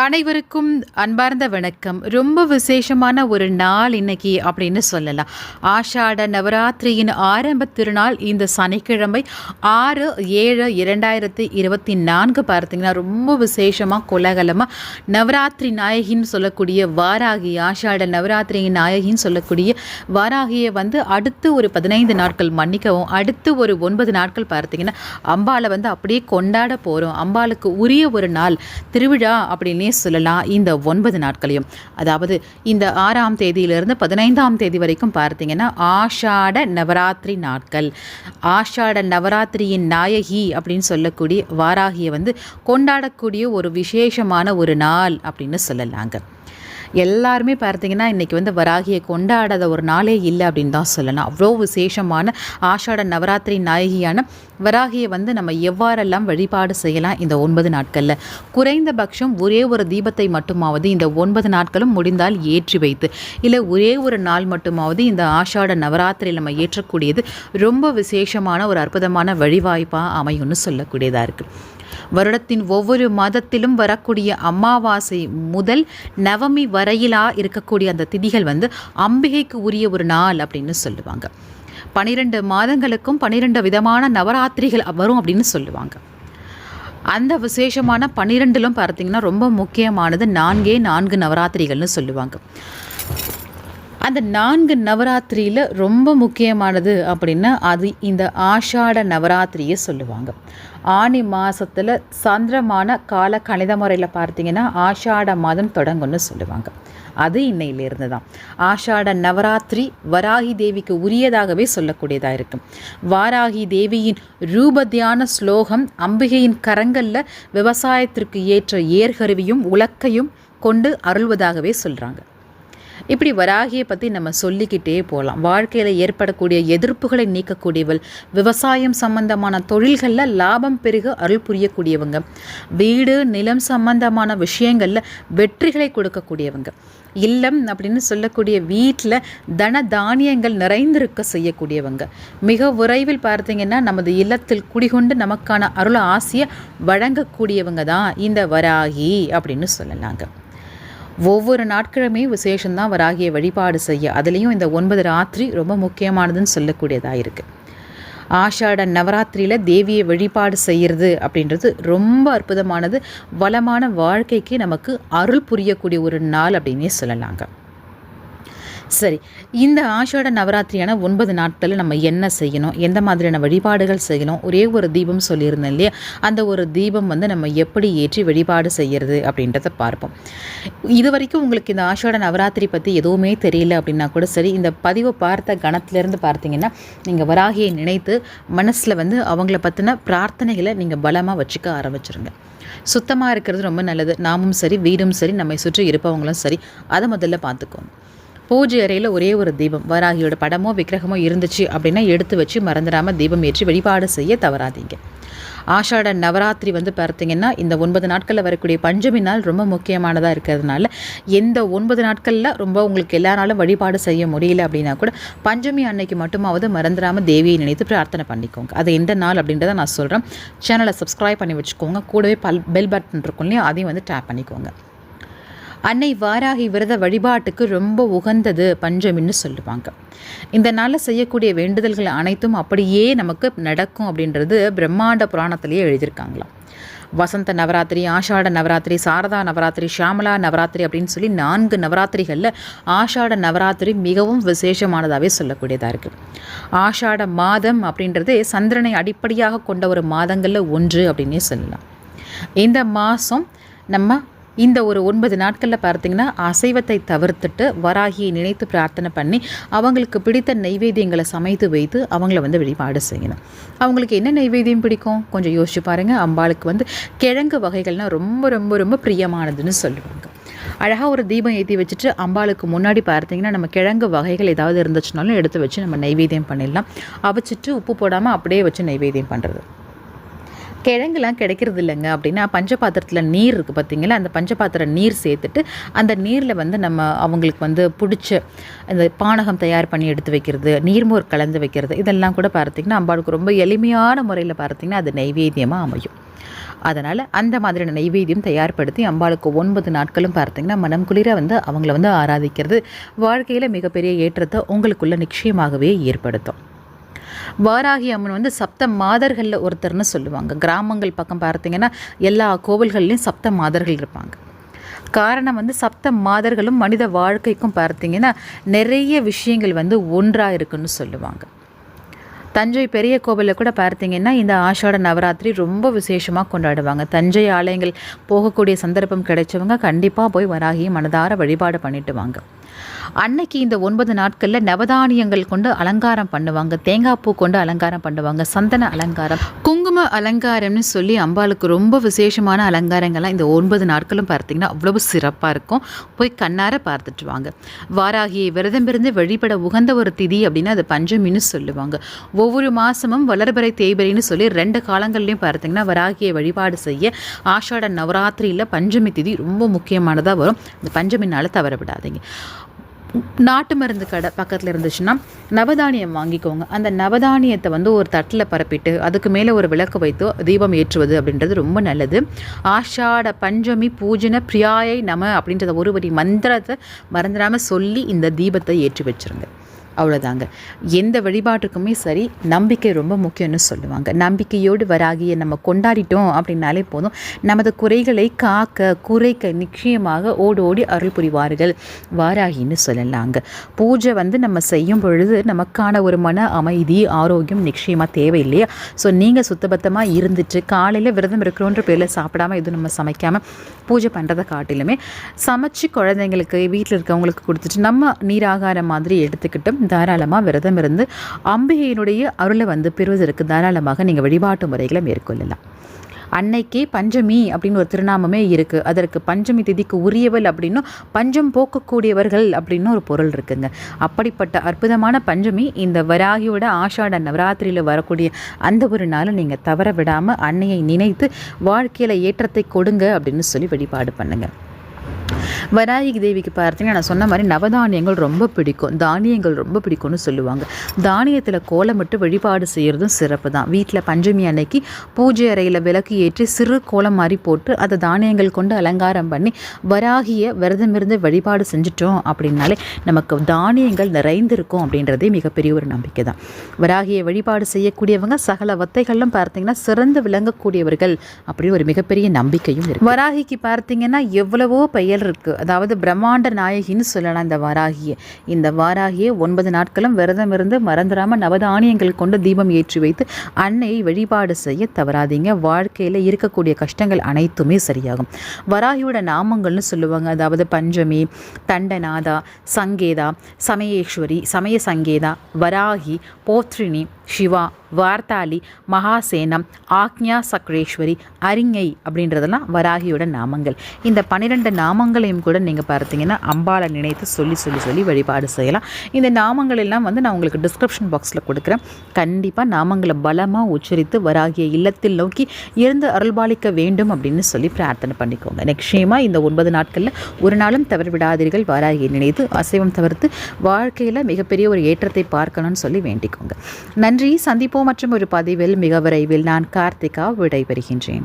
அனைவருக்கும் அன்பார்ந்த வணக்கம். ரொம்ப விசேஷமான ஒரு நாள் இன்னைக்கு அப்படின்னு சொல்லலாம். ஆஷாட நவராத்திரியின் ஆரம்ப திருநாள் இந்த சனிக்கிழமை ஆறு ஏழு இரண்டாயிரத்தி இருபத்தி நான்கு பார்த்தீங்கன்னா ரொம்ப விசேஷமாக கோலாகலமாக நவராத்திரி நாயகின்னு சொல்லக்கூடிய வாராகி ஆஷாட நவராத்திரியின் நாயகின்னு சொல்லக்கூடிய வாராகியை வந்து அடுத்து ஒரு பதினைந்து நாட்கள் மன்னிக்கவும். அடுத்து ஒரு ஒன்பது நாட்கள் பார்த்தீங்கன்னா அம்பாளை வந்து அப்படியே கொண்டாட போகிறோம் அம்பாளுக்கு உரிய ஒரு நாள் திருவிழா அப்படின்னு சொல்லலாம் இந்த ஒன்பது நாட்களையும். அதாவது இந்த ஆறாம் தேதியிலிருந்து பதினைந்தாம் தேதி வரைக்கும் பார்த்தீங்கன்னா ஆஷாட நவராத்திரி நாட்கள். ஆஷாட நவராத்திரியின் நாயகி அப்படின்னு சொல்லக்கூடிய வாராகியை வந்து கொண்டாடக்கூடிய ஒரு விசேஷமான ஒரு நாள் அப்படின்னு சொல்லலாங்க. எல்லாருமே பார்த்தீங்கன்னா இன்றைக்கி வந்து வராகியை கொண்டாடாத ஒரு நாளே இல்லை அப்படின்னு தான் சொல்லலாம். அவ்வளோ விசேஷமான ஆஷாட நவராத்திரி நாயகியான வராகியை வந்து நம்ம எவ்வாறெல்லாம் வழிபாடு செய்யலாம் இந்த ஒன்பது நாட்களில்? குறைந்தபட்சம் ஒரே ஒரு தீபத்தை மட்டுமாவது இந்த ஒன்பது நாட்களும் முடிந்தால் ஏற்றி வைத்து இல்லை ஒரே ஒரு நாள் மட்டுமாவது இந்த ஆஷாட நவராத்திரியில் நம்ம ஏற்றக்கூடியது ரொம்ப விசேஷமான ஒரு அற்புதமான வழிவாய்ப்பாக அமையும்னு சொல்லக்கூடியதாக இருக்குது வருடத்தின் ஒவ்வொரு மாதத்திலும் வரக்கூடிய அமாவாசை முதல் நவமி வரையிலா இருக்கக்கூடிய அந்த திதிகள் வந்து அம்பிகைக்கு உரிய ஒரு நாள் அப்படின்னு சொல்லுவாங்க. பனிரெண்டு மாதங்களுக்கும் பனிரெண்டு விதமான நவராத்திரிகள் வரும் அப்படின்னு சொல்லுவாங்க. அந்த விசேஷமான பன்னிரெண்டிலும் பார்த்தீங்கன்னா ரொம்ப முக்கியமானது நான்கே நான்கு நவராத்திரிகள்னு சொல்லுவாங்க. அந்த நான்கு நவராத்திரியில் ரொம்ப முக்கியமானது அப்படின்னா அது இந்த ஆஷாட நவராத்திரியை சொல்லுவாங்க. ஆனி மாதத்தில் சந்திரமான கால கணித முறையில் பார்த்தீங்கன்னா ஆஷாட மாதம் தொடங்கும்னு சொல்லுவாங்க. அது இன்னையிலிருந்து தான். ஆஷாட நவராத்திரி வராகி தேவிக்கு உரியதாகவே சொல்லக்கூடியதாக இருக்கும். வாராகி தேவியின் ரூபத்தியான ஸ்லோகம் அம்பிகையின் கரங்களில் விவசாயத்திற்கு ஏற்ற ஏர்கருவியும் உலக்கையும் கொண்டு அருள்வதாகவே சொல்கிறாங்க இப்படி வராகியை பற்றி நம்ம சொல்லிக்கிட்டே போகலாம் வாழ்க்கையில் ஏற்படக்கூடிய எதிர்ப்புகளை நீக்கக்கூடியவள் விவசாயம் சம்பந்தமான தொழில்களில் லாபம் பெருக அருள் புரியக்கூடியவங்க வீடு நிலம் சம்பந்தமான விஷயங்களில் வெற்றிகளை கொடுக்கக்கூடியவங்க. இல்லம் அப்படின்னு சொல்லக்கூடிய வீட்டில் தன தானியங்கள் நிறைந்திருக்க செய்யக்கூடியவங்க. மிக விரைவில் பார்த்தீங்கன்னா நமது இல்லத்தில் குடிகொண்டு நமக்கான அருள் ஆசையை வழங்கக்கூடியவங்க தான் இந்த வராகி அப்படின்னு சொல்லலாங்க. ஒவ்வொரு நாட்களுமே விசேஷந்தான் வராகிய வழிபாடு செய்ய. அதுலேயும் இந்த ஒன்பது ராத்திரி ரொம்ப முக்கியமானதுன்னு சொல்லக்கூடியதாக இருக்குது ஆஷாட நவராத்திரியில் தேவியை வழிபாடு செய்கிறது அப்படின்றது ரொம்ப அற்புதமானது. வளமான வாழ்க்கைக்கு நமக்கு அருள் புரியக்கூடிய ஒரு நாள் அப்படின்னே சொல்லலாங்க. சரி இந்த ஆஷாட நவராத்திரியான ஒன்பது நாட்களில் நம்ம என்ன செய்யணும்? எந்த மாதிரியான வழிபாடுகள் செய்யணும்? ஒரே ஒரு தீபம் சொல்லியிருந்தேன் இல்லையா? அந்த ஒரு தீபம் வந்து நம்ம எப்படி ஏற்றி வழிபாடு செய்கிறது அப்படின்றத பார்ப்போம். இது வரைக்கும் உங்களுக்கு இந்த ஆஷாட நவராத்திரி பற்றி எதுவுமே தெரியல அப்படின்னா கூட சரி இந்த பதிவை பார்த்த கணத்திலேருந்து பார்த்தீங்கன்னா நீங்கள் வராகியை நினைத்து மனசில் வந்து அவங்கள பற்றின பிரார்த்தனைகளை நீங்கள் பலமாக வச்சுக்க ஆரம்பிச்சிருங்க. சுத்தமாக இருக்கிறது ரொம்ப நல்லது. நாமும் சரி வீடும் சரி நம்மை சுற்றி இருப்பவங்களும் சரி அதை முதல்ல பார்த்துக்கோங்க. பூஜை அறையில் ஒரே ஒரு தீபம். வராகியோட படமோ விக்கிரகமோ இருந்துச்சு அப்படின்னா எடுத்து வச்சு மறந்துடாமல் தீபம் ஏற்றி வழிபாடு செய்ய தவறாதீங்க. ஆஷாட நவராத்திரி வந்து பார்த்தீங்கன்னா இந்த ஒன்பது நாட்களில் வரக்கூடிய பஞ்சமி நாள் ரொம்ப முக்கியமானதாக இருக்கிறதுனால எந்த ஒன்பது நாட்களில் ரொம்ப உங்களுக்கு எல்லா நாளும் வழிபாடு செய்ய முடியல அப்படின்னா கூட பஞ்சமி அன்னைக்கு மட்டுமாவது மறந்துடாமல் தேவியை நினைத்து பிரார்த்தனை பண்ணிக்கோங்க. அது எந்த நாள் அப்படின்றத நான் சொல்கிறேன் சேனலை சப்ஸ்கிரைப் பண்ணி வச்சுக்கோங்க. கூடவே பல் பெல் பட்டன் இருக்கும் இல்லையா? அதையும் வந்து டேப் பண்ணிக்கோங்க. அன்னை வாராகி விரத வழிபாட்டுக்கு ரொம்ப உகந்தது பஞ்சமின்னு சொல்லுவாங்க. இந்த நாளில் செய்யக்கூடிய வேண்டுதல்கள் அனைத்தும் அப்படியே நமக்கு நடக்கும் அப்படின்றது பிரம்மாண்ட புராணத்திலேயே எழுதியிருக்காங்களாம். வசந்த நவராத்திரி ஆஷாட நவராத்திரி சாரதா நவராத்திரி ஷாமலா நவராத்திரி அப்படின்னு சொல்லி நான்கு நவராத்திரிகளில் ஆஷாட நவராத்திரி மிகவும் விசேஷமானதாகவே சொல்லக்கூடியதாக இருக்குது ஆஷாட மாதம் அப்படின்றது சந்திரனை அடிப்படையாக கொண்ட ஒரு மாதங்களில் ஒன்று அப்படின்னே சொல்லலாம். இந்த மாதம் நம்ம இந்த ஒரு ஒன்பது நாட்களில் பார்த்தீங்கன்னா அசைவத்தை தவிர்த்துட்டு வராகியை நினைத்து பிரார்த்தனை பண்ணி அவங்களுக்கு பிடித்த நைவேத்தியங்களை சமைத்து வைத்து அவங்கள வந்து வழிபாடு செய்யணும். அவங்களுக்கு என்ன நைவேத்தியம் பிடிக்கும்? கொஞ்சம் யோசிச்சு பாருங்கள் அம்பாளுக்கு வந்து கிழங்கு வகைகள்னால் ரொம்ப ரொம்ப ரொம்ப பிரியமானதுன்னு சொல்லுவாங்க. அழகாக ஒரு தீபம் ஏற்றி வச்சுட்டு அம்பாளுக்கு முன்னாடி பார்த்தீங்கன்னா நம்ம கிழங்கு வகைகள் ஏதாவது இருந்துச்சுனாலும் எடுத்து வச்சு நம்ம நைவேத்தியம் பண்ணிடலாம். அவிச்சிட்டு உப்பு போடாமல் அப்படியே வச்சு நைவேத்தியம் பண்ணுறது கிழங்குலாம் கிடைக்கிறது இல்லைங்க. அப்படின்னா பஞ்சபாத்திரத்தில் நீர் இருக்குது பார்த்தீங்களா அந்த பஞ்சபாத்திர நீர் சேர்த்துட்டு அந்த நீரில் வந்து நம்ம அவங்களுக்கு வந்து பிடிச்ச அந்த பானகம் தயார் பண்ணி எடுத்து வைக்கிறது நீர்மோர் கலந்து வைக்கிறது இதெல்லாம் கூட பார்த்திங்கன்னா அம்பாளுக்கு ரொம்ப எளிமையான முறையில் பார்த்திங்கன்னா அது நைவேத்தியமாக அமையும். அதனால் அந்த மாதிரியான நைவேத்தியம் தயார்படுத்தி அம்பாளுக்கு ஒன்பது நாட்களும் பார்த்திங்கன்னா மனம் குளிர வந்து அவங்கள வந்து ஆராதிக்கிறது வாழ்க்கையில் மிகப்பெரிய ஏற்றத்தை உங்களுக்குள்ள நிச்சயமாகவே ஏற்படுத்தும். வாராகி அம்மன் வந்து சப்த மாதர்களில் ஒருத்தர்னு சொல்லுவாங்க. கிராமங்கள் பக்கம் பார்த்தீங்கன்னா எல்லா கோவில்கள்லேயும் சப்த மாதர்கள் இருப்பாங்க. காரணம் வந்து சப்த மாதர்களும் மனித வாழ்க்கைக்கும் பார்த்தீங்கன்னா நிறைய விஷயங்கள் வந்து ஒன்றாக இருக்குன்னு சொல்லுவாங்க. தஞ்சை பெரிய கோவிலில் கூட பார்த்தீங்கன்னா இந்த ஆஷாட நவராத்திரி ரொம்ப விசேஷமாக கொண்டாடுவாங்க. தஞ்சை ஆலயங்கள் போகக்கூடிய சந்தர்ப்பம் கிடைச்சவங்க கண்டிப்பாக போய் வராகி மனதார வழிபாடு பண்ணிட்டு வாங்க. அன்னைக்கு இந்த ஒன்பது நாட்களில் நவதானியங்கள் கொண்டு அலங்காரம் பண்ணுவாங்க. தேங்காய் பூ கொண்டு அலங்காரம் பண்ணுவாங்க. சந்தன அலங்காரம். குங்கும அலங்காரம்னு சொல்லி அம்பாளுக்கு ரொம்ப விசேஷமான அலங்காரங்கள்லாம் இந்த ஒன்பது நாட்களும் பார்த்தீங்கன்னா அவ்வளவு சிறப்பாக இருக்கும். போய் கண்ணார பார்த்துட்டு வாங்க. வாராகியை விரதமிருந்து வழிபட உகந்த ஒரு திதி அப்படின்னா அது பஞ்சமின்னு சொல்லுவாங்க. ஒவ்வொரு மாதமும் வளர்பறை தேய்பறைன்னு சொல்லி ரெண்டு காலங்கள்லையும் பார்த்தீங்கன்னா வராகியை வழிபாடு செய்ய ஆஷாட நவராத்திரியில் பஞ்சமி திதி ரொம்ப முக்கியமானதாக வரும். இந்த பஞ்சமினால் தவற விடாதீங்க. நாட்டு மருந்து கடை பக்கத்தில் இருந்துச்சுன்னா நவதானியம் வாங்கிக்கோங்க. அந்த நவதானியத்தை வந்து ஒரு தட்டில் பரப்பிட்டு அதுக்கு மேலே ஒரு விளக்கு வைத்து தீபம் ஏற்றுவது அப்படின்றது ரொம்ப நல்லது. ஆஷாட பஞ்சமி பூஜன பிரியாயை நம அப்படின்றத ஒரு வரி மந்திரத்தை மறந்துடாமல் சொல்லி இந்த தீபத்தை ஏற்றி வச்சுருங்க. அவ்வளோதாங்க எந்த வழிபாட்டுக்குமே சரி நம்பிக்கை ரொம்ப முக்கியம்னு சொல்லுவாங்க. நம்பிக்கையோடு வராகிய நம்ம கொண்டாடிட்டோம் அப்படின்னாலே போதும். நமது குறைகளை காக்க குறைக்க நிச்சயமாக ஓடி ஓடி அருள் புரிவார்கள் வாராகின்னு சொல்லலாங்க. பூஜை வந்து நம்ம செய்யும் பொழுது நமக்கான ஒரு மன அமைதி ஆரோக்கியம் நிச்சயமாக தேவை இல்லையா ஸோ நீங்கள் சுத்தபத்தமாக இருந்துட்டு காலையில் விரதம் இருக்கிறோன்ற பேரில் சாப்பிடாம எதுவும் நம்ம சமைக்காமல் பூஜை பண்ணுறதை காட்டிலுமே சமைச்சு குழந்தைங்களுக்கு வீட்டில் இருக்கவங்களுக்கு கொடுத்துட்டு நம்ம நீராகாரம் மாதிரி எடுத்துக்கிட்டு தாராளமாக விரதம் இருந்து அம்பிகையினுடைய அருளை வந்து பெறுவதற்கு தாராளமாக நீங்கள் வழிபாட்டு முறைகளை மேற்கொள்ளலாம். அன்னைக்கு பஞ்சமி அப்படின்னு ஒரு திருநாமமே இருக்குது அதற்கு பஞ்சமி திதிக்கு உரியவள் அப்படின்னும் பஞ்சம் போக்கக்கூடியவர்கள் அப்படின்னு ஒரு பொருள் இருக்குங்க. அப்படிப்பட்ட அற்புதமான பஞ்சமி இந்த வராகியோட ஆஷாட நவராத்திரியில் வரக்கூடிய அந்த ஒரு நாளை நீங்கள் தவற விடாமல் அன்னையை நினைத்து வாழ்க்கையில் ஏற்றத்தை கொடுங்க அப்படின்னு சொல்லி வழிபாடு பண்ணுங்கள் வராகி தேவிக்கு பார்த்தீங்கன்னா நான் சொன்ன மாதிரி நவதானியங்கள் ரொம்ப பிடிக்கும். தானியங்கள் ரொம்ப பிடிக்கும்னு சொல்லுவாங்க. தானியத்தில் கோலமிட்டு வழிபாடு செய்கிறதும் சிறப்பு தான் வீட்டில் பஞ்சமி அன்னைக்கு பூஜை அறையில் விளக்கு ஏற்றி சிறு கோலம் மாதிரி போட்டு அதை தானியங்கள் கொண்டு அலங்காரம் பண்ணி வராகிய விரதமிருந்து வழிபாடு செஞ்சிட்டோம் அப்படின்னாலே நமக்கு தானியங்கள் நிறைந்திருக்கும் அப்படின்றதே மிகப்பெரிய ஒரு நம்பிக்கை தான் வராகிய வழிபாடு செய்யக்கூடியவங்க சகல வத்தைகளும் பார்த்தீங்கன்னா சிறந்து விளங்கக்கூடியவர்கள் அப்படி ஒரு மிகப்பெரிய நம்பிக்கையும் இருக்கு. வராகிக்கு பார்த்தீங்கன்னா எவ்வளவோ பெயர் இருக்குது அதாவது பிரம்மாண்ட நாயகின்னு சொல்லலாம் இந்த வாராகியை. இந்த வாராகியை ஒன்பது நாட்களும் விரதம் இருந்து மறந்துடாமல் நவதானியங்கள் கொண்டு தீபம் ஏற்றி வைத்து அன்னையை வழிபாடு செய்ய தவறாதீங்க. வாழ்க்கையில் இருக்கக்கூடிய கஷ்டங்கள் அனைத்துமே சரியாகும். வராகியோட நாமங்கள்னு சொல்லுவாங்க. அதாவது பஞ்சமி தண்டநாதா சங்கேதா சமயேஸ்வரி சமய சங்கேதா வராகி போத்ரினி சிவா வார்த்தாளி மகாசேனம் ஆக்ஞா சக்ரேஸ்வரி அரிங்கை அப்படின்றதெல்லாம் வராகியோட நாமங்கள். இந்த பன்னிரெண்டு நாமங்களையும் கூட நீங்கள் பார்த்தீங்கன்னா அம்பாலை நினைத்து சொல்லி சொல்லி சொல்லி வழிபாடு செய்யலாம். இந்த நாமங்கள் எல்லாம் வந்து நான் உங்களுக்கு டிஸ்கிரிப்ஷன் பாக்ஸில் கொடுக்குறேன். கண்டிப்பாக நாமங்களை பலமாக உச்சரித்து வராகிய இல்லத்தில் நோக்கி இருந்து அருள்பாலிக்க வேண்டும் அப்படின்னு சொல்லி பிரார்த்தனை பண்ணிக்கோங்க. நிச்சயமாக இந்த ஒன்பது நாட்களில் ஒரு நாளும் தவறு விடாதீர்கள். நினைத்து அசைவம் தவிர்த்து வாழ்க்கையில் மிகப்பெரிய ஒரு ஏற்றத்தை பார்க்கணும்னு சொல்லி வேண்டிக்கோங்க. நன்றி. நன்றி. சந்திப்போம் மற்றும் ஒரு பதிவில் மிக விரைவில் நான் கார்த்திகா விடைபெறுகின்றேன்.